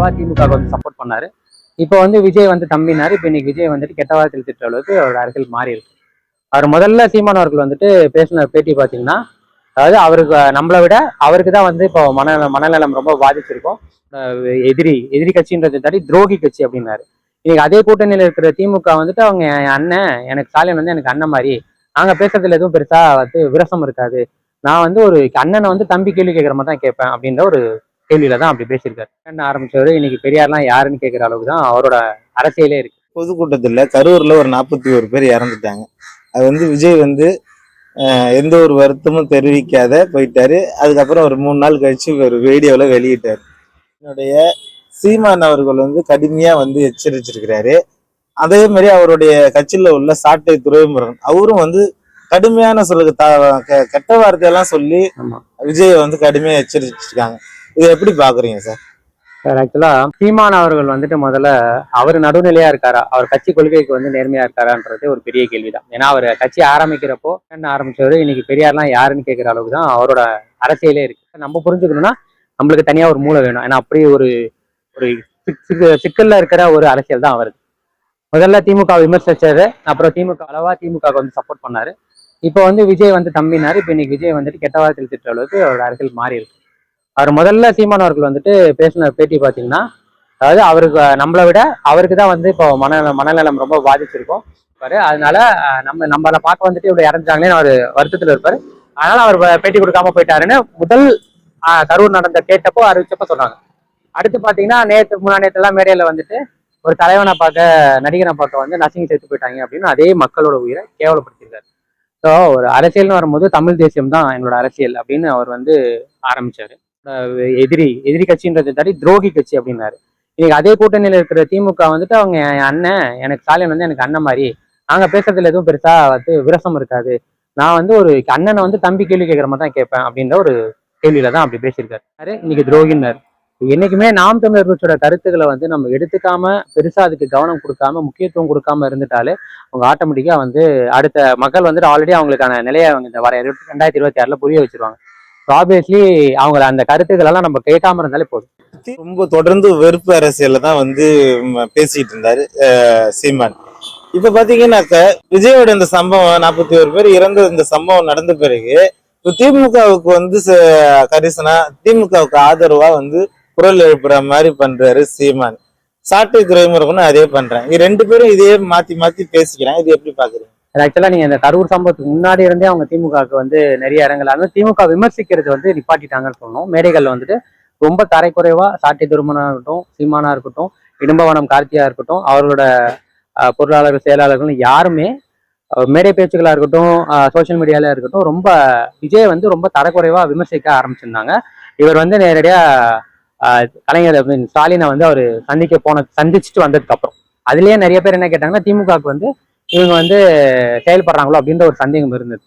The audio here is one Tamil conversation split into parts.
அளவா திமுக வந்து சப்போர்ட் பண்ணாரு. இப்போ வந்து விஜய் வந்து தம்பினாரு. இப்போ இன்னைக்கு விஜய் வந்துட்டு கெட்ட வார்த்தையில் திட்டுற அளவுக்கு அவரோட அரசியல் மாறி இருக்கு. அவர் முதல்ல சீமான் அவர்கள் வந்துட்டு பேசின பேட்டி பார்த்தீங்கன்னா அதாவது அவருக்கு நம்மளை விட அவருக்கு தான் வந்து இப்போ மன மனநலம் ரொம்ப பாதிச்சிருக்கும். எதிரி எதிரி கட்சின்றதை தாண்டி துரோகி கட்சி அப்படின்னாரு. இன்னைக்கு அதே கூட்டணியில் இருக்கிற திமுக வந்துட்டு அவங்க என் அண்ணன் எனக்கு ஸ்டாலின் வந்து எனக்கு அண்ணன் மாதிரி. நாங்க பேசுறதுல எதுவும் பெருசா வந்து விரசம் இருக்காது. நான் வந்து ஒரு அண்ணனை வந்து தம்பி கேள்வி கேட்குற மாதிரி தான் கேட்பேன் அப்படின்ற ஒரு கேள்வியில தான் அப்படி பேசியிருக்காரு. என்ன ஆரம்பிச்சவர் இன்னைக்கு பெரியார்லாம் யாருன்னு கேட்குற அளவுக்கு தான் அவரோட அரசியலே இருக்கு. பொதுக்கூட்டத்துல கரூர்ல ஒரு நாற்பத்தி ஒரு பேர் இறந்துட்டாங்க. அது வந்து விஜய் வந்து எந்த ஒரு வருத்தமும் தெரிவிக்காத போயிட்டாரு. அதுக்கப்புறம் ஒரு மூணு நாள் கழிச்சு ஒரு வீடியோல வெளியிட்டாரு. என்னுடைய சீமான் அவர்கள் வந்து கடுமையா வந்து எச்சரிச்சிருக்கிறாரு. அதே மாதிரி அவருடைய கட்சியில உள்ள சாட்டை துறைமுருகன் அவரும் வந்து கடுமையான சொல்லுக்கு கெட்ட வார்த்தையெல்லாம் சொல்லி விஜயை வந்து கடுமையா எச்சரிச்சிருக்காங்க. இதை எப்படி பாக்குறீங்க சார் சார் ஆக்சுவலா சீமான் அவர்கள் வந்துட்டு முதல்ல அவர் நடுநிலையா இருக்காரா? அவர் கட்சி கொள்கைக்கு வந்து நேர்மையா இருக்காரான்றது ஒரு பெரிய கேள்விதான். ஏன்னா அவர் கட்சி ஆரம்பிக்கிறப்போ என்ன ஆரம்பிச்சவரு இன்னைக்கு பெரியார்லாம் யாருன்னு கேட்குற அளவுக்கு தான் அவரோட அரசியலே இருக்கு. நம்ம புரிஞ்சுக்கணும்னா நம்மளுக்கு தனியா ஒரு மூளை வேணும். ஏன்னா அப்படி ஒரு ஒரு சிக்- சிக்கல்ல இருக்கிற ஒரு அரசியல் தான் அவருக்கு முதல்ல திமுக விமர்சிச்சாரு அப்புறம் திமுக அளவா திமுக வந்து சப்போர்ட் பண்ணாரு. இப்போ வந்து விஜய் வந்து தம்பினாரு. இப்போ இன்னைக்கு விஜய் வந்துட்டு கெட்ட திட்ட திட்டுற அளவுக்கு அவரோட அரசியல் மாறி இருக்கு அவர் முதல்ல சீமான் அவர்கள் வந்துட்டு பேசின பேட்டி பார்த்தீங்கன்னா அதாவது அவருக்கு நம்மளை விட அவருக்கு தான் வந்து இப்போ மன மனநலம் ரொம்ப பாதிச்சிருக்கும். பாரு அதனால நம்ம நம்மளை பார்க்க வந்துட்டு இவ்வளோ இறந்துட்டாங்களேன்னு அவர் வருத்தத்தில் இருப்பாரு. அதனால அவர் பேட்டி கொடுக்காம போயிட்டாருன்னு முதல் கரூர் நடந்த கேட்டப்போ அறிவிச்சப்போ சொன்னாங்க. அடுத்து பார்த்தீங்கன்னா நேற்று முன்னா நேற்றுலாம் மேடையில் வந்துட்டு ஒரு தலைவனை பார்க்க நடிகனை பார்க்க வந்து நசிங்கி சேர்த்து போயிட்டாங்க அப்படின்னு அதே மக்களோட உயிரை கேவலப்படுத்தியிருக்காரு. ஸோ ஒரு அரசியல்னு வரும்போது தமிழ் தேசியம் தான் எங்களோட அரசியல் அப்படின்னு அவர் வந்து ஆரம்பிச்சாரு. எதிரி எதிரி கட்சின்றதை தாண்டி துரோகி கட்சி அப்படின்னாரு. இன்னைக்கு அதே கூட்டணியில் இருக்கிற திமுக வந்துட்டு அவங்க என் அண்ணன் எனக்கு ஸ்டாலின் வந்து எனக்கு அண்ணன் மாதிரி. நாங்க பேசுறதுல எதுவும் பெருசா வந்து விரசம் இருக்காது. நான் வந்து ஒரு அண்ணனை வந்து தம்பி கேள்வி கேட்குற மாதிரி தான் கேட்பேன் அப்படின்ற ஒரு கேள்வியில தான் அப்படி பேசியிருக்காரு. யாரு? இன்னைக்கு துரோகின்னாரு. என்னைக்குமே நாம் தமிழர் கட்சியோட கருத்துக்களை வந்து நம்ம எடுத்துக்காம பெருசா அதுக்கு கவனம் கொடுக்காம முக்கியத்துவம் கொடுக்காம இருந்துட்டாலே அவங்க ஆட்டோமேட்டிக்கா வந்து அடுத்த மக்கள் வந்துட்டு ஆல்ரெடி அவங்களுக்கான நிலையை அவங்க இந்த வர ரெண்டாயிரத்தி இருபத்தி ஆறுல புரிய வச்சிருவாங்க. ஆப்வியஸ்லி அவங்கள அந்த கருத்துக்கள் எல்லாம் நம்ம கேட்காம இருந்தாலே போதும். ரொம்ப தொடர்ந்து வெறுப்பு அரசியல தான் வந்து பேசிட்டு இருந்தாரு அஹ், சீமான். இப்ப பாத்தீங்கன்னாக்க விஜயோட இந்த சம்பவம் நாற்பத்தி ஒரு பேர் இறந்த இந்த சம்பவம் நடந்த பிறகு திமுகவுக்கு வந்து கரிசனா திமுகவுக்கு ஆதரவா வந்து குரல் எழுப்புற மாதிரி பண்றாரு சீமான். சாட்டை துறைமுருகனும் அதே பண்றாங்க. இது ரெண்டு பேரும் இதே மாத்தி மாத்தி பேசிக்கிறாங்க. இது எப்படி பாக்குறீங்க? ஆக்சுவலாக நீங்கள் இந்த கரூர் சம்பவத்துக்கு முன்னாடி இருந்தே அவங்க திமுகவுக்கு வந்து நிறைய இடங்கள் அது திமுக விமர்சிக்கிறது வந்து நிப்பாட்டிட்டாங்கன்னு சொல்லணும். மேடைகளில் வந்துட்டு ரொம்ப தரைக்குறைவாக சாட்டி துருமனாக இருக்கட்டும் சீமானா இருக்கட்டும் இடும்பவனம் கார்த்தியா இருக்கட்டும் அவர்களோட பொருளாளர்கள் செயலாளர்கள் யாருமே மேடை பேச்சுக்களாக இருக்கட்டும் சோஷியல் மீடியால இருக்கட்டும் ரொம்ப விஜய் வந்து ரொம்ப தரக்குறைவாக விமர்சிக்க ஆரம்பிச்சிருந்தாங்க. இவர் வந்து நேரடியாக கலைஞர் ஸ்டாலினை வந்து அவர் சந்திக்க போன சந்திச்சுட்டு வந்ததுக்கப்புறம். அதுலேயே நிறைய பேர் என்ன கேட்டாங்கன்னா திமுகவுக்கு வந்து இவங்க வந்து செயல்படுறாங்களோ அப்படின்ற ஒரு சந்தேகம் இருந்தது.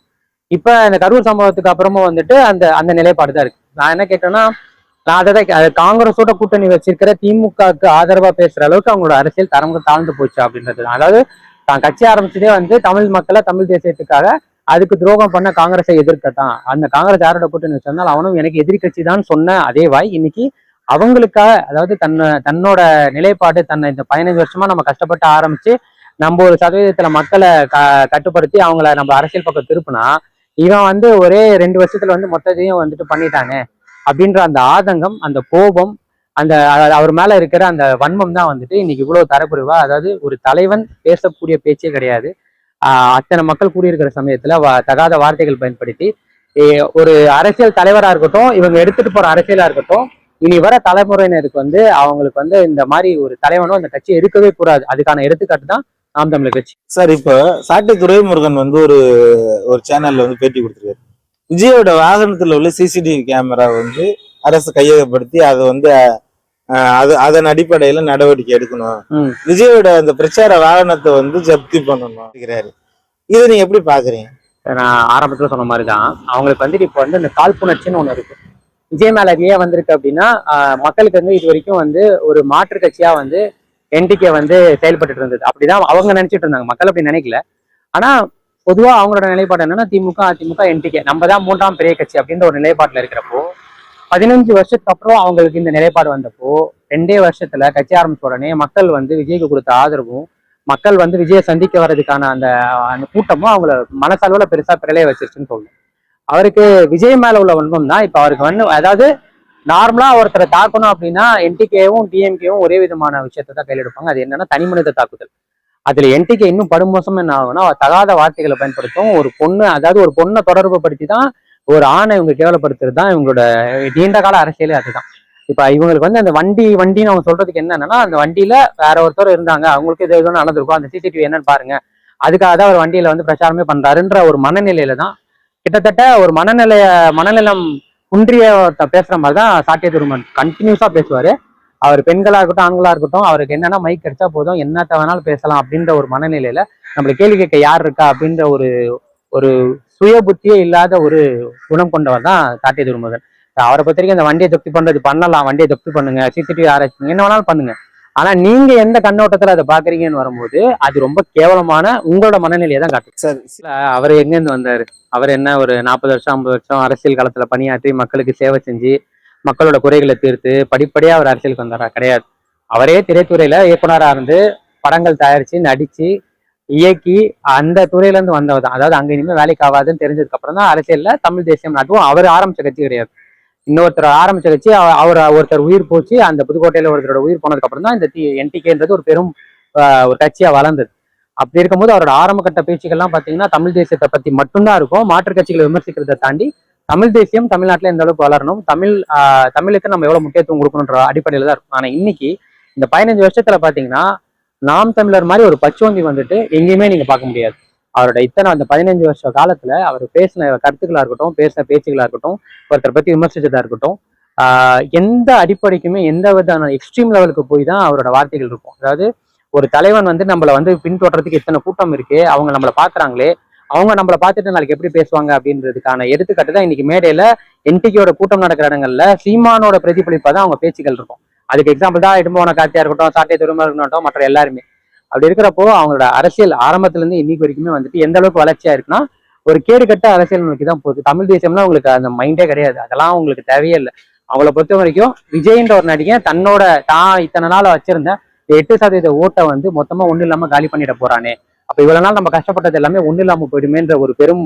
இப்ப இந்த கரூர் சம்பவத்துக்கு அப்புறமும் வந்துட்டு அந்த அந்த நிலைப்பாடு தான் இருக்கு. நான் என்ன கேட்டேன்னா நான் அதை தான் அது காங்கிரஸோட கூட்டணி வச்சிருக்கிற திமுகவுக்கு ஆதரவா பேசுற அளவுக்கு அவங்களோட அரசியல் தரம் தாழ்ந்து போச்சு அப்படின்றது. அதாவது தான் கட்சி ஆரம்பிச்சதே வந்து தமிழ் மக்களை தமிழ் தேசியத்துக்காக அதுக்கு துரோகம் பண்ண காங்கிரஸை எதிர்க்கத்தான். அந்த காங்கிரஸ் யாரோட கூட்டணி வச்சிருந்தால் அவனும் எனக்கு எதிரி கட்சி தான் சொன்ன அதே வாய். இன்னைக்கு அவங்களுக்காக அதாவது தன்னை தன்னோட நிலைப்பாடு தன்னை இந்த பதினஞ்சு வருஷமா நம்ம கஷ்டப்பட்டு ஆரம்பிச்சு நம்ம ஒரு சதவீதத்துல மக்களை க கட்டுப்படுத்தி அவங்கள நம்ம அரசியல் பக்கம் திருப்புனா இவன் வந்து ஒரே ரெண்டு வருஷத்துல வந்து மொத்தத்தையும் வந்துட்டு பண்ணிட்டாங்க அப்படின்ற அந்த ஆதங்கம் அந்த கோபம் அந்த அவர் மேல இருக்கிற அந்த வன்மம் தான் வந்துட்டு இன்னைக்கு இவ்வளவு தரக்குறைவா அதாவது ஒரு தலைவன் பேசக்கூடிய பேச்சே கிடையாது. ஆஹ் அத்தனை மக்கள் கூடியிருக்கிற சமயத்துல வ- தகாத வார்த்தைகள் பயன்படுத்தி ஒரு அரசியல் தலைவரா இருக்கட்டும் இவங்க எடுத்துட்டு போற அரசியலா இருக்கட்டும் இனி வர தலைமுறையினருக்கு வந்து அவங்களுக்கு வந்து இந்த மாதிரி ஒரு தலைவனும் அந்த கட்சி இருக்கவே கூடாது. அதுக்கான எடுத்துக்காட்டு தான் நாம் தமிழர் கட்சி. சார் இப்போ சாட்டை துரைமுருகன் வந்து ஒரு ஒரு சேனல்ல வந்து பேட்டி கொடுத்துருக்காரு. விஜயோட வாகனத்துல உள்ள சிசிடிவி கேமரா வந்து அரசு கையகப்படுத்தி அதை வந்து அது அதன் அடிப்படையில நடவடிக்கை எடுக்கணும். விஜயோட அந்த பிரச்சார வாகனத்தை வந்து ஜப்தி பண்ணணும் இதை நீங்க எப்படி பாக்குறீங்க? நான் ஆரம்பத்துல சொன்ன மாதிரி தான் அவங்களுக்கு வந்துட்டு இப்போ வந்து இந்த காழ்ப்புணர்ச்சின்னு ஒண்ணு இருக்கு. விஜய் மேல ஏன் வந்திருக்கு அப்படின்னா மக்களுக்கு வந்து இது வரைக்கும் வந்து ஒரு மாற்று கட்சியா வந்து என்டிகே வந்து செயல்பட்டு இருந்தது. அப்படிதான் அவங்க நினைச்சிட்டு இருந்தாங்க. மக்கள் அப்படி நினைக்கல. ஆனா பொதுவா அவங்களோட நிலைப்பாடு என்னன்னா திமுக அதிமுக என்டிகே நம்ம தான் மூன்றாம் பெரிய கட்சி அப்படின்ற ஒரு நிலைப்பாட்டுல இருக்கிறப்போ பதினஞ்சு வருஷத்துக்கு அப்புறம் அவங்களுக்கு இந்த நிலைப்பாடு வந்தப்போ ரெண்டே வருஷத்துல கட்சி ஆரம்பிச்ச உடனே மக்கள் வந்து விஜய்க்கு கொடுத்த ஆதரவும் மக்கள் வந்து விஜயை சந்திக்க வர்றதுக்கான அந்த அந்த கூட்டமும் அவங்கள மனசளவுல பெருசா பிறலைய வச்சிருச்சுன்னு சொல்லணும். அவருக்கு விஜய் மேல உள்ள வன்மம் தான். இப்ப அவருக்கு வந்து அதாவது நார்மலா ஒருத்தரை தாக்கணும் அப்படின்னா என்டிகேவும் டிஎம்கேவும் ஒரே விதமான விஷயத்தை தான் கையில் எடுப்பாங்க அது என்னன்னா தனிமனித தாக்குதல். அதுல என்டிகே இன்னும் படுமோசம் என்ன ஆகும்னா தகாத வார்த்தைகளை பயன்படுத்தும். ஒரு பொண்ணு அதாவது ஒரு பொண்ணை தொடர்பு படுத்தி தான் ஒரு ஆணை இவங்க கேவலப்படுத்துறது தான் இவங்களோட நீண்ட கால அரசியலே அதுதான். இப்ப இவங்களுக்கு வந்து அந்த வண்டி வண்டின்னு அவங்க சொல்றதுக்கு என்னன்னா அந்த வண்டியில வேற ஒருத்தர் இருந்தாங்க. அவங்களுக்கு இது எதுவும் நடந்திருக்கும். அந்த சிசிடிவி என்னன்னு பாருங்க. அதுக்காக தான் அவர் வண்டியில வந்து பிரச்சாரமே பண்றாருன்ற ஒரு மனநிலையில தான் கிட்டத்தட்ட ஒரு மனநிலைய மனநலம் குன்றிய பேசுற மாதிரி தான் சாட்டிய துருமன் கண்டினியூஸா பேசுவாரு. அவர் பெண்களா இருக்கட்டும் ஆண்களா இருக்கட்டும் அவருக்கு என்னன்னா மைக் கிடைச்சா போதும் என்னத்த வேணாலும் பேசலாம் அப்படின்ற ஒரு மனநிலையில நம்மளை கேள்வி கேட்க யார் இருக்கா அப்படின்ற ஒரு ஒரு சுய புத்தியே இல்லாத ஒரு குணம் கொண்டவர் தான் சாட்டிய திருமுகன் அவரை பொறுத்த வரைக்கும் இந்த வண்டியை ஜப்தி பண்றது பண்ணலாம் வண்டியை ஜப்தி பண்ணுங்க சிசிடிவி ஆராய்ச்சி என்ன வேணாலும் பண்ணுங்க. ஆனா நீங்க எந்த கண்ணோட்டத்துல அதை பாக்குறீங்கன்னு வரும்போது அது ரொம்ப கேவலமான உங்களோட மனநிலையை தான் காட்டுது. சார் அவர் எங்க இருந்து வந்தாரு? அவர் என்ன ஒரு நாற்பது வருஷம் ஐம்பது வருஷம் அரசியல் களத்துல பணியாற்றி மக்களுக்கு சேவை செஞ்சு மக்களோட குறைகளை தீர்த்து படிப்படியா அவர் அரசியலுக்கு வந்தாரா? கிடையாது. அவரே திரைத்துறையில இயக்குனரா இருந்து படங்கள் தயாரிச்சு நடிச்சு இயக்கி அந்த துறையில இருந்து வந்தவர் தான். அதாவது அங்க இனிமே வேலைக்கு ஆகாதுன்னு தெரிஞ்சதுக்கு அப்புறம் தான் அரசியல்ல தமிழ் தேசியம் அதுவும் அவர் ஆரம்பிச்ச கட்சி கிடையாது. இன்னொருத்தர் ஆரம்பிச்ச கட்சி அவர் ஒருத்தர் உயிர் போச்சு. அந்த புதுக்கோட்டையில ஒருத்தரோட உயிர் போனதுக்கு அப்புறம் தான் இந்த என்டிகேன்றது ஒரு பெரும் ஒரு கட்சியா வளர்ந்தது. அப்படி இருக்கும்போது அவரோட ஆரம்ப கட்ட பேச்சுக்கள்லாம் பாத்தீங்கன்னா தமிழ் தேசியத்தை பத்தி மட்டும்தான் இருக்கும். மாற்றுக் கட்சிகளை விமர்சிக்கிறதை தாண்டி தமிழ் தேசியம் தமிழ்நாட்டில் எந்த அளவுக்கு வளரணும் தமிழ் தமிழுக்கு நம்ம எவ்வளவு முக்கியத்துவம் கொடுக்கணுன்ற அடிப்படையில தான் இருக்கும். ஆனா இன்னைக்கு இந்த பதினஞ்சு வருஷத்துல பாத்தீங்கன்னா நாம் தமிழர் மாதிரி ஒரு பச்சுவந்தி வந்துட்டு எங்கேயுமே நீங்க பார்க்க முடியாது. அவரோட இத்தனை அந்த பதினஞ்சு வருஷ காலத்துல அவர் பேசின கருத்துக்களா இருக்கட்டும் பேசின பேச்சுகளா இருக்கட்டும் ஒருத்தரை பத்தி விமர்சிச்சதா இருக்கட்டும் எந்த அடிப்படைக்குமே எந்த விதமான எக்ஸ்ட்ரீம் லெவலுக்கு போய் தான் அவரோட வார்த்தைகள் இருக்கும். அதாவது ஒரு தலைவன் வந்து நம்மளை வந்து பின்தொடர்றதுக்கு இத்தனை கூட்டம் இருக்கு அவங்க நம்மளை பாக்குறாங்களே அவங்க நம்மள பார்த்துட்டு நாளைக்கு எப்படி பேசுவாங்க அப்படின்றதுக்கான எடுத்துக்காட்டு தான் இன்னைக்கு மேடையில என்டிகேயோட கூட்டம் நடக்கிற இடங்கள்ல சீமானோட பிரதிபலிப்பா தான் அவங்க பேச்சுகள் இருக்கும். அதுக்கு எக்ஸாம்பிள் தான் இடும்போன காத்தியா இருக்கட்டும் சாட்டை திரும்ப இருக்கட்டும் மற்ற எல்லாருமே. அப்படி இருக்கிறப்போ அவங்களோட அரசியல் ஆரம்பத்துல இருந்து இன்னைக்கு வரைக்குமே வந்துட்டு எந்த அளவுக்கு வளர்ச்சியா இருக்குன்னா ஒரு கேடு கட்ட அரசியல் நோக்கி தான் போகுது. தமிழ் தேசியம்னா உங்களுக்கு அந்த மைண்டே கிடையாது. அதெல்லாம் உங்களுக்கு தேவையே இல்லை. அவங்கள பொறுத்த வரைக்கும் விஜய்ன்ற ஒரு நடிகன் தன்னோட தான் இத்தனை நாள் வச்சிருந்த எட்டு சதவீத ஓட்டை வந்து மொத்தமா ஒண்ணு இல்லாம காலி பண்ணிட போறானே. அப்ப இவ்வளவு நாள் நம்ம கஷ்டப்பட்டது எல்லாமே ஒண்ணு இல்லாம போயிடுமேன்ற ஒரு பெரும்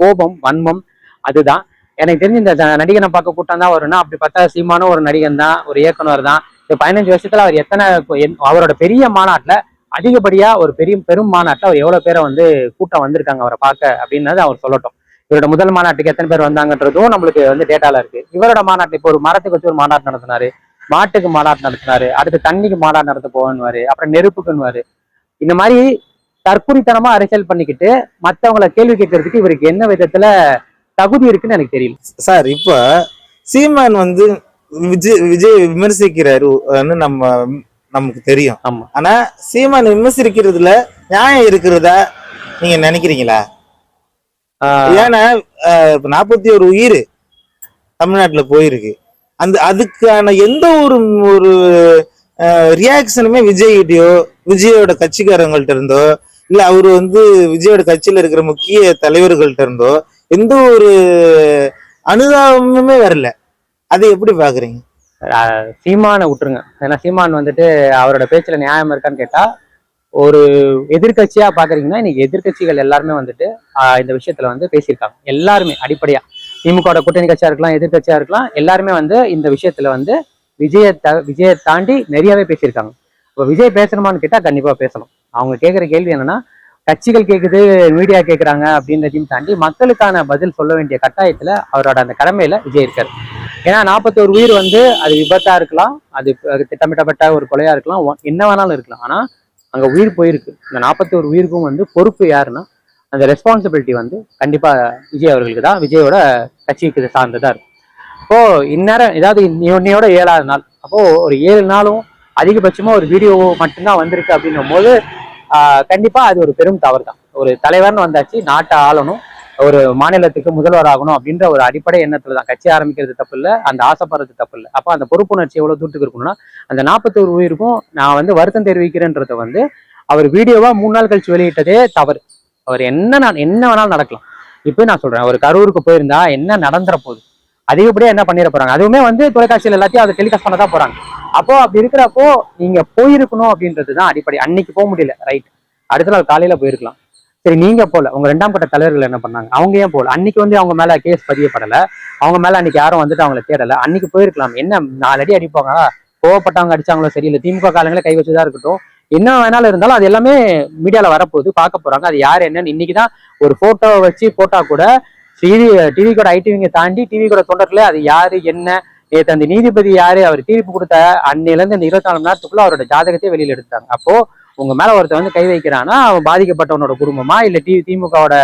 கோபம் வன்மம் அதுதான். எனக்கு தெரிஞ்சு இந்த நடிகனை பார்க்க கூட்டம் தான் வரும்னா அப்படி பார்த்தா சீமான ஒரு நடிகன் தான் ஒரு இயக்குனர் தான் இந்த பதினஞ்சு வருஷத்துல அவர் எத்தனை என்- அவரோட பெரிய மாநாட்டுல அதிகப்படியா ஒரு பெரிய பெரும் மாநாட்டை அவர் எவ்வளவு பேரை வந்து கூட்டம் வந்திருக்காங்க அவரை பார்க்க அப்படின்னது அவர் சொல்லட்டும். இவரோட முதல் மாநாட்டுக்கு எத்தனை பேர் வந்தாங்கன்றதும் நம்மளுக்கு வந்து டேட்டால இருக்கு. இவரோட மாநாட்டு இப்போ ஒரு மரத்துக்கு வச்சு ஒரு மாநாட்டு நடத்தினாரு. மாட்டுக்கு மாநாட்டு நடத்தினாரு. அடுத்து தண்ணிக்கு மாநாடு நடத்த போவன்னுவாரு அப்புறம் நெருப்புக்குன்னுவாரு. இந்த மாதிரி தற்குறித்தனமா அரசியல் பண்ணிக்கிட்டு மத்தவங்கள கேள்வி கேட்கறதுக்கு இவருக்கு என்ன விதத்துல தகுதி இருக்குன்னு எனக்கு தெரியல. சார் இப்ப சீமான் வந்து விஜய் விஜய் விமர்சிக்கிறாரு. நம்ம நமக்கு தெரியும். ஆமா. ஆனா சீமான் விமர்சிக்கிறதுல நியாயம் இருக்கிறதா நீங்க நினைக்கிறீங்களா? ஏன்னா இப்ப நாற்பத்தி ஒரு உயிர் தமிழ்நாட்டுல போயிருக்கு. அந்த அதுக்கான எந்த ஒரு ஒரு ரியாக்ஷனுமே விஜய்கிட்டயோ விஜயோட கட்சிக்காரங்கள்ட்ட இருந்தோ இல்ல அவரு வந்து விஜயோட கட்சியில இருக்கிற முக்கிய தலைவர்கள்ட்ட இருந்தோ எந்த ஒரு அனுதாபமுமே வரல. அதை எப்படி பாக்குறீங்க? சீமானை விட்டுருங்க. ஏன்னா சீமான் வந்துட்டு அவரோட பேச்சில் நியாயம் இருக்கான்னு கேட்டால் ஒரு எதிர்கட்சியாக பார்க்குறீங்கன்னா இன்னைக்கு எதிர்க்கட்சிகள் எல்லாருமே வந்துட்டு இந்த விஷயத்துல வந்து பேசியிருக்காங்க. எல்லாருமே அடிப்படையாக திமுக கூட்டணி கட்சியாக இருக்கலாம் எதிர்கட்சியாக இருக்கலாம் எல்லாருமே வந்து இந்த விஷயத்தில் வந்து விஜயை த விஜயை தாண்டி நிறையவே பேசியிருக்காங்க. இப்போ விஜய் பேசணுமான்னு கேட்டால் கண்டிப்பாக பேசணும். அவங்க கேட்குற கேள்வி என்னென்னா கட்சிகள் கேட்குது மீடியா கேட்குறாங்க அப்படின்றதையும் தாண்டி மக்களுக்கான பதில் சொல்ல வேண்டிய கட்டாயத்தில் அவரோட அந்த கடமையில் விஜய் இருக்கார். ஏன்னா நாற்பத்தோரு உயிர் வந்து அது விபத்தாக இருக்கலாம் அது திட்டமிட்டப்பட்ட ஒரு கொலையாக இருக்கலாம் ஒ- என்ன வேணாலும் இருக்கலாம். ஆனால் அங்கே உயிர் போயிருக்கு. இந்த நாற்பத்தோரு உயிருக்கும் வந்து பொறுப்பு யாருன்னா அந்த ரெஸ்பான்சிபிலிட்டி வந்து கண்டிப்பாக விஜய் அவர்களுக்கு தான். விஜயோட கட்சிக்கு இது சார்ந்ததா இருக்கும். அப்போ இந்நேரம் ஏதாவது இன்னையோட ஏழாவது நாள். அப்போது ஒரு ஏழு நாளும் அதிகபட்சமாக ஒரு வீடியோ மட்டும்தான் வந்திருக்கு அப்படின்னும் போது கண்டிப்பா அது ஒரு பெரும் தவறு தான் ஒரு தலைவர்னு வந்தாச்சு நாட்டை ஆளணும் ஒரு மாநிலத்துக்கு முதல்வர் ஆகணும் அப்படின்ற ஒரு அடிப்படை எண்ணத்துல தான் கட்சி ஆரம்பிக்கிறது தப்பு இல்லை அந்த ஆசைப்படுறது தப்பு இல்லை. அப்போ அந்த பொறுப்புணர்ச்சி எவ்வளவு தூரத்துக்கு இருக்கணும்னா அந்த நாற்பத்தோரு உயிருக்கும் நான் வந்து வருத்தம் தெரிவிக்கிறேன்றத வந்து அவர் வீடியோவா மூணு நாள் கழிச்சு வெளியிட்டதே தவறு. அவர் என்ன நான் என்ன வேணாலும் நடக்கலாம். இப்போ நான் சொல்றேன் ஒரு கரூருக்கு போயிருந்தா என்ன நடந்துற போகுது? அதிகப்படியா என்ன பண்ணிட போறாங்க? அதுவுமே வந்து தொலைக்காட்சியில் எல்லாத்தையும் அதை டெலிகாஸ்ட் பண்ண தான் போறாங்க. அப்போ அப்படி இருக்கிறப்போ நீங்க போயிருக்கணும் அப்படின்றது தான் அடிப்படை. அன்னைக்கு போக முடியல. ரைட் அடுத்த நாள் காலையில போயிருக்கலாம். சரி நீங்க போல. உங்க ரெண்டாம் கட்ட தலைவர்கள் என்ன பண்ணாங்க? அவங்க ஏன் போல? அன்னைக்கு வந்து அவங்க மேல கேஸ் பதியப்படல. அவங்க மேல அன்னைக்கு யாரும் வந்துட்டு அவங்கள தேடல. அன்னைக்கு போயிருக்கலாம். என்ன நாலு அடி அடிப்பாங்களா கோவப்பட்டவங்க அடிச்சாங்களோ சரியில்லை. திமுக காலங்களே கை வச்சுதான் இருக்கட்டும். என்ன வேணாலும் இருந்தாலும் அது எல்லாமே மீடியால வரப்போகுது. பார்க்க போறாங்க. அது யார் என்னன்னு இன்னைக்குதான் ஒரு ஃபோட்டோவை வச்சு போட்டா கூட டிவி டிவி கூட ஐடிவிங்க தாண்டி டிவி கூட தொண்டர்ல அது யாரு என்ன நேற்று அந்த நீதிபதி யாரு? அவர் தீர்ப்பு கொடுத்த அன்னையில இருந்து இந்த இருபத்தி நாலு மணி நேரத்துக்குள்ள அவரோட ஜாதகத்தை வெளியில எடுத்தாங்க அப்போ உங்க மேல ஒருத்தர் வந்து கை வைக்கிறான்னா அவன் பாதிக்கப்பட்டவனோட குடும்பமா இல்ல டி திமுகவோட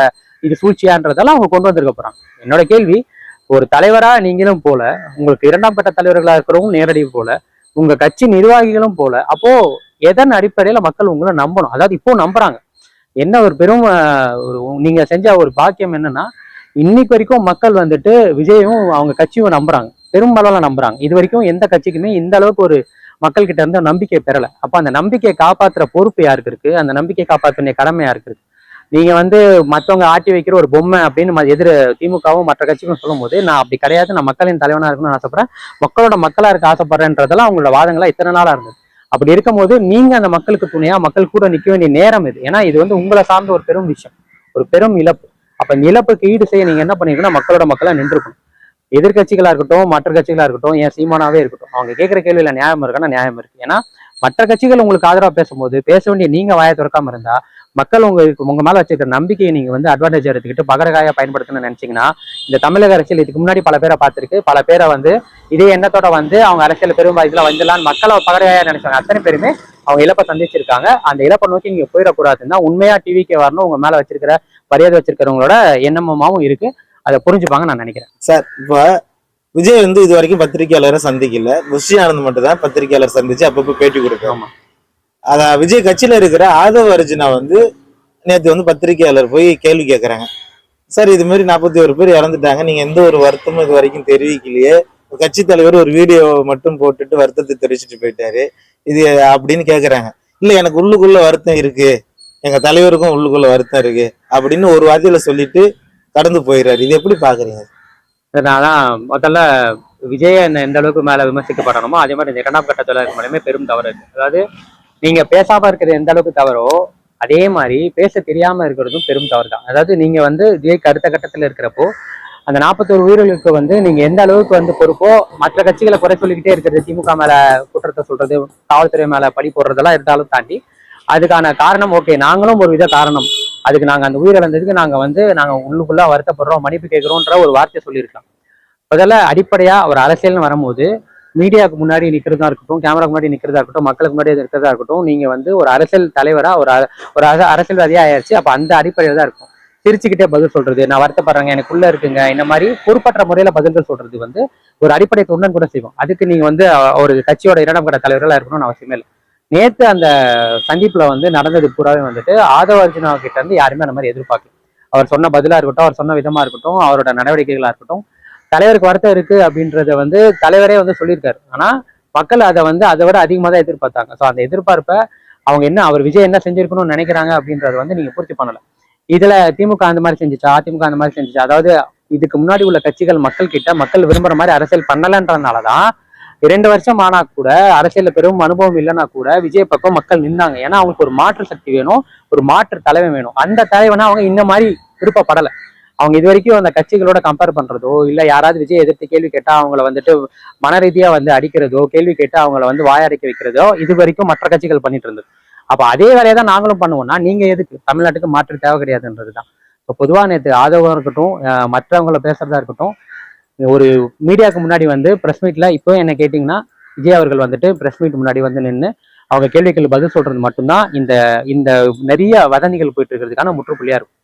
இது சூழ்ச்சியான்றதெல்லாம் அவங்க கொண்டு வந்திருக்க போறாங்க. என்னோட கேள்வி ஒரு தலைவரா நீங்களும் போல உங்களுக்கு இரண்டாம் கட்ட தலைவர்களா இருக்கிறவங்க நேரடி போல உங்க கட்சி நிர்வாகிகளும் போல அப்போ எதன் அடிப்படையில மக்கள் உங்களை நம்பணும்? அதாவது இப்போ நம்புறாங்க. என்ன ஒரு பெரும் ஒரு நீங்க செஞ்ச ஒரு பாக்கியம் என்னன்னா இன்னைக்கு வரைக்கும் மக்கள் வந்துட்டு விஜயும் அவங்க கட்சியும் நம்புறாங்க. பெரும்பளவில் நம்புறாங்க. இது வரைக்கும் எந்த கட்சிக்குமே இந்த அளவுக்கு ஒரு மக்கள் கிட்ட இருந்து நம்பிக்கை பெறல. அப்ப அந்த நம்பிக்கையை காப்பாத்துற பொறுப்பு யாருக்கு இருக்கு? அந்த நம்பிக்கையை காப்பாற்ற வேண்டிய கடமை யாருக்கு இருக்கு? நீங்க வந்து மத்தவங்க ஆட்டி வைக்கிற ஒரு பொம்மை அப்படின்னு எதிர திமுகவும் மற்ற கட்சிக்கும் சொல்லும் போது நான் அப்படி கிடையாது. நான் மக்களின் தலைவனா இருக்கணும்னு ஆசைப்படுறேன். மக்களோட மக்களா இருக்க ஆசைப்படுறேன்றதெல்லாம் அவங்களோட வாதங்களா இத்தனை நாளா இருந்தது. அப்படி இருக்கும்போது நீங்க அந்த மக்களுக்கு துணையா மக்கள் கூட நிக்க வேண்டிய நேரம் இது. ஏன்னா இது வந்து உங்களை சார்ந்த ஒரு பெரும் விஷயம். ஒரு பெரும் இழப்பு. அப்ப இந்த இழப்புக்கு ஈடு செய்ய நீங்க என்ன பண்ணிருக்கீங்கன்னா மக்களோட மக்களா நின்றுக்கணும். எதிர்கட்சிகளாக இருக்கட்டும் மற்ற கட்சிகளாக இருக்கட்டும் ஏன் சீமானாவே இருக்கட்டும் அவங்க கேட்குற கேள்வியில் நியாயம் இருக்கான்னா நியாயம் இருக்கு. ஏன்னா மற்ற கட்சிகள் உங்களுக்கு ஆதரவாக பேசும்போது பேச வேண்டிய நீங்க வாயை திறக்காம இருந்தா மக்கள் உங்களுக்கு உங்க மேல வச்சிருக்கிற நம்பிக்கையை நீங்க வந்து அட்வான்டேஜ் எடுத்துக்கிட்டு பகரகாயை பயன்படுத்தணும்னு நினைச்சீங்கன்னா இந்த தமிழக அரசியல் இதுக்கு முன்னாடி பல பேரை பார்த்துருக்கு. பல பேரை வந்து இதே எண்ணத்தோட வந்து அவங்க அரசியல் பெரும் வாய்ப்புல வந்துடலாம்னு மக்களை பகரகாயாக நினைச்சாங்க. அத்தனை பேருமே அவங்க இழப்பை சந்திச்சிருக்காங்க. அந்த இழப்பை நோக்கி நீங்க போயிடக்கூடாதுன்னா உண்மையா டிவிக்கு வரணும் உங்க மேல வச்சிருக்கிற மரியாதை வச்சிருக்கிறவங்களோட எண்ணமுமாவும் இருக்கு. அதை புரிஞ்சுப்பாங்க நான் நினைக்கிறேன். சார் இப்போ விஜய் வந்து இது வரைக்கும் பத்திரிகையாளரை சந்திக்கல. புஷி ஆனந்த் மட்டும் தான் பத்திரிகையாளர் சந்திச்சு அப்பப்போ பேட்டி கொடுக்கும் ஆமா. அதான் விஜய் கட்சியில இருக்கிற ஆதவ அர்ஜுனா வந்து நேத்து வந்து பத்திரிகையாளர் போய் கேள்வி கேட்கறாங்க சார் இது மாதிரி நாற்பத்தி ஒரு பேர் இறந்துட்டாங்க. நீங்க எந்த ஒரு வருத்தமும் இது வரைக்கும் தெரிவிக்கலையே. கட்சி தலைவர் ஒரு வீடியோ மட்டும் போட்டுட்டு வருத்தத்தை தெரிவிச்சுட்டு போயிட்டாரு. இது அப்படின்னு கேக்குறாங்க. இல்ல எனக்கு உள்ளுக்குள்ள வருத்தம் இருக்கு. எங்க தலைவருக்கும் உள்ளுக்குள்ள வருத்தம் இருக்கு. அப்படின்னு ஒரு வார்த்தையில சொல்லிட்டு கடந்து போயிடுறாரு இது எப்படி பாக்குறீங்க? நான் முதல்ல விஜய் என்ன எந்த அளவுக்கு மேல விமர்சிக்கப்படணுமோ அதே மாதிரி இந்த இரண்டாம் கட்ட தொழிலாளர் மேலுமே பெரும் தவறு இருக்கு அதாவது நீங்க பேசாம இருக்கிறது எந்த அளவுக்கு தவறோ அதே மாதிரி பேச தெரியாம இருக்கிறதும் பெரும் தவறு தான். அதாவது நீங்க வந்து விஜய்க்கு அடுத்த கட்டத்துல இருக்கிறப்போ அந்த நாற்பத்தோரு உயிர்களுக்கு வந்து நீங்க எந்த அளவுக்கு வந்து பொறுப்போ மற்ற கட்சிகளை குறை சொல்லிக்கிட்டே இருக்கிறது திமுக மேல குற்றத்தை சொல்றது காவல்துறை மேல படி போடுறதெல்லாம் இருந்தாலும் தாண்டி அதுக்கான காரணம் ஓகே நாங்களும் ஒரு வித காரணம். அதுக்கு நாங்கள் அந்த உயிரிழந்ததுக்கு நாங்கள் வந்து நாங்கள் உள்ளுக்குள்ளே வருத்தப்படுறோம் மன்னிப்பு கேட்குறோன்ற ஒரு வார்த்தை சொல்லியிருக்கலாம். முதல்ல அடிப்படையாக ஒரு அரசியல்னு வரும்போது மீடியாவுக்கு முன்னாடி நிற்கிறதா இருக்கட்டும் கேமராக்கு முன்னாடி நிற்கிறதா இருக்கட்டும் மக்களுக்கு முன்னாடி இருக்கிறதா இருக்கட்டும் நீங்கள் வந்து ஒரு அரசியல் தலைவராக ஒரு ஒரு அர- அரசியல்வாதியா அப்போ அந்த அடிப்படையில் தான் இருக்கும். சிரிச்சுக்கிட்டே பதில் சொல்றது நான் வருத்தப்படுறேங்க எனக்குள்ள இருக்குங்க இந்த மாதிரி பொறுப்பற்ற முறையில பதில்கள் சொல்றது வந்து ஒரு அடிப்படை தொண்டன் கூட செய்வோம். அதுக்கு நீங்க வந்து ஒரு கட்சியோட இரண்டாம் கட்ட தலைவர்களா இருக்கணும்னு அவசியமே இல்லை. நேற்று அந்த சந்திப்பில் வந்து நடந்தது பூராவே வந்துட்டு ஆதவ அர்ஜுனா கிட்ட இருந்து யாருமே அந்த மாதிரி எதிர்பார்க்கல. அவர் சொன்ன பதிலாக இருக்கட்டும் அவர் சொன்ன விதமாக இருக்கட்டும் அவரோட நடவடிக்கைகளாக இருக்கட்டும் தலைவருக்கு வருத்தம் இருக்குது அப்படின்றத வந்து தலைவரே வந்து சொல்லியிருக்காரு. ஆனால் மக்கள் அதை வந்து அதை விட அதிகமாக தான் எதிர்பார்த்தாங்க. ஸோ அந்த எதிர்பார்ப்பை அவங்க என்ன அவர் விஜய் என்ன செஞ்சிருக்கணும்னு நினைக்கிறாங்க அப்படின்றத வந்து நீங்கள் பூர்த்தி பண்ணலை. இதில் திமுக அந்த மாதிரி செஞ்சுச்சா? அதிமுக அந்த மாதிரி செஞ்சுச்சா? அதாவது இதுக்கு முன்னாடி உள்ள கட்சிகள் மக்கள் கிட்ட மக்கள் விரும்புகிற மாதிரி அரசியல் பண்ணலன்றதுனாலதான் இரண்டு வருஷம் ஆனா கூட அரசியல பெரும் அனுபவம் இல்லைன்னா கூட விஜய் பக்கம் மக்கள் நின்னாங்க. ஏன்னா அவங்களுக்கு ஒரு மாற்று சக்தி வேணும் ஒரு மாற்று தலைவன் வேணும். அந்த தலைவனை அவங்க இந்த மாதிரி விருப்பப்படல. அவங்க இது வரைக்கும் அந்த கட்சிகளோட கம்பேர் பண்றதோ இல்ல யாராவது விஜய் எதிர்த்து கேள்வி கேட்டா அவங்கள வந்துட்டு மன ரீதியா வந்து அடிக்கிறதோ கேள்வி கேட்டு அவங்கள வந்து வாயடைக்க வைக்கிறதோ இது வரைக்கும் மற்ற கட்சிகள் பண்ணிட்டு இருந்தது. அப்ப அதே வேலையை தான் நாங்களும் பண்ணுவோம்னா நீங்க எதுக்கு? தமிழ்நாட்டுக்கு மாற்று தேவை கிடையாதுன்றதுதான். இப்போ பொதுவா நேற்று ஆதவம் இருக்கட்டும் மற்றவங்கள பேசுறதா இருக்கட்டும் ஒரு மீடியாவுக்கு முன்னாடி வந்து ப்ரெஸ் மீட்ல இப்போ என்ன கேட்டிங்கன்னா விஜய் அவர்கள் வந்துட்டு பிரஸ் மீட் முன்னாடி வந்து நின்று அவங்க கேள்விகள் பதில் சொல்றது மட்டும்தான் இந்த இந்த நிறைய வதந்திகள் போயிட்டு இருக்கிறதுக்கான முற்றுப்புள்ளியா இருக்கும்.